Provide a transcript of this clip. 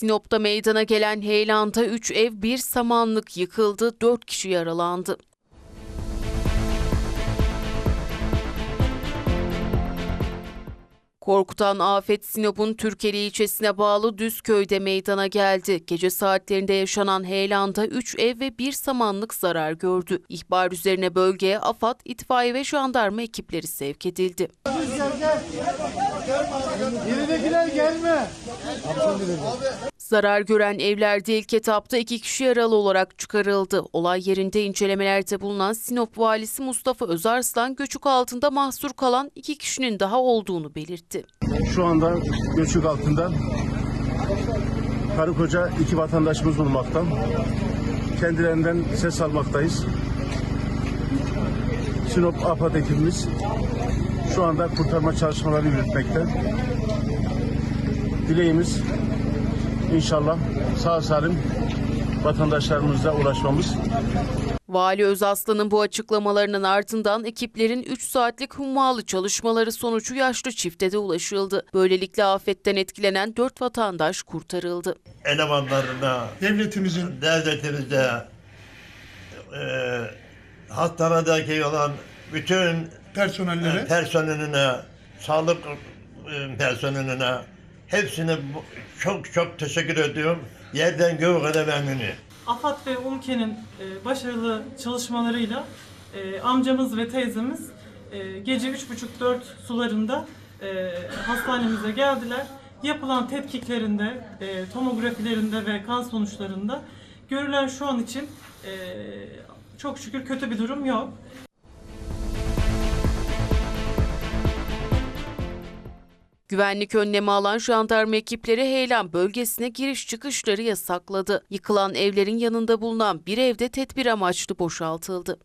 Sinop'ta meydana gelen heyelanda 3 ev, bir samanlık yıkıldı, 4 kişi yaralandı. Korkutan afet Sinop'un Türkeli ilçesine bağlı Düzköy'de meydana geldi. Gece saatlerinde yaşanan heyelanda 3 ev ve bir samanlık zarar gördü. İhbar üzerine bölgeye AFAD, itfaiye ve jandarma ekipleri sevk edildi. Geridekiler gelme. Zarar gören evlerde ilk etapta iki kişi yaralı olarak çıkarıldı. Olay yerinde incelemelerde bulunan Sinop valisi Mustafa Özarslan göçük altında mahsur kalan iki kişinin daha olduğunu belirtti. Şu anda göçük altında karı koca iki vatandaşımız bulunmakta. Kendilerinden ses almaktayız. Sinop AFAD ekibimiz şu anda kurtarma çalışmaları yürütmekte. Dileğimiz inşallah sağ salim vatandaşlarımıza ulaşmamız. Vali Özaslan'ın bu açıklamalarının ardından ekiplerin 3 saatlik hummalı çalışmaları sonucu yaşlı çifte de ulaşıldı. Böylelikle afetten etkilenen 4 vatandaş kurtarıldı. elemanlarına, Devletimizin devletimize, e, hastanedeki olan bütün personellere personeline, sağlık e, personeline hepsine çok çok teşekkür ediyorum. Yerden göğe kadar memnunum. AFAD ve UMKE'nin e, başarılı çalışmalarıyla e, amcamız ve teyzemiz e, gece 3.30-4 sularında hastanemize geldiler. Yapılan tetkiklerinde, tomografilerinde ve kan sonuçlarında görülen şu an için çok şükür kötü bir durum yok. Güvenlik önlemi alan jandarma ekipleri Heyelan bölgesine giriş çıkışları yasakladı. Yıkılan evlerin yanında bulunan bir evde tedbir amaçlı boşaltıldı.